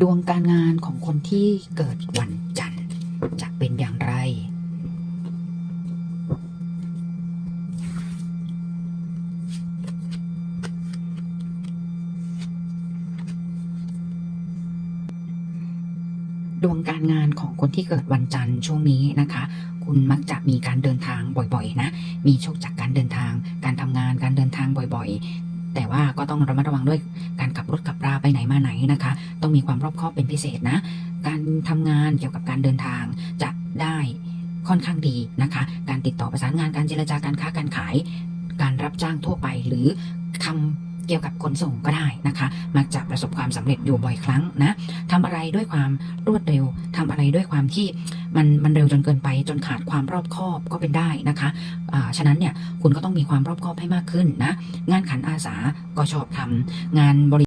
ดวงการงานของคนที่เกิดวันจันทร์จะเป็นอย่างไร ดวงการงานของคนที่เกิดวันจันทร์ช่วงนี้นะคะ คุณมักจะมีการเดินทางบ่อยๆนะ มีโชคจากการเดินทางการทำงาน แต่ว่าก็ต้องระมัดระวังด้วยการขับรถขับราไปไหนมาไหนนะคะ ต้องมีความรอบคอบเป็นพิเศษนะ การทำงานเกี่ยวกับการเดินทางจะได้ค่อนข้างดีนะคะ การติดต่อประสานงานการเจรจาการค้าการขาย การรับจ้างทั่วไปหรือทำเกี่ยวกับขนส่งก็ได้นะคะ มา ความสำเร็จอยู่บ่อยครั้งนะทำอะไรด้วยความรวดเร็วทำอะไรด้วยความที่มันมันเร็วจนเกินไป จนขาดความรอบคอบก็เป็นได้นะคะอ่าฉะนั้นเนี่ยคุณก็ต้องมีความรอบคอบให้มากขึ้นนะงานขันอาสาก็ชอบทำงานบริ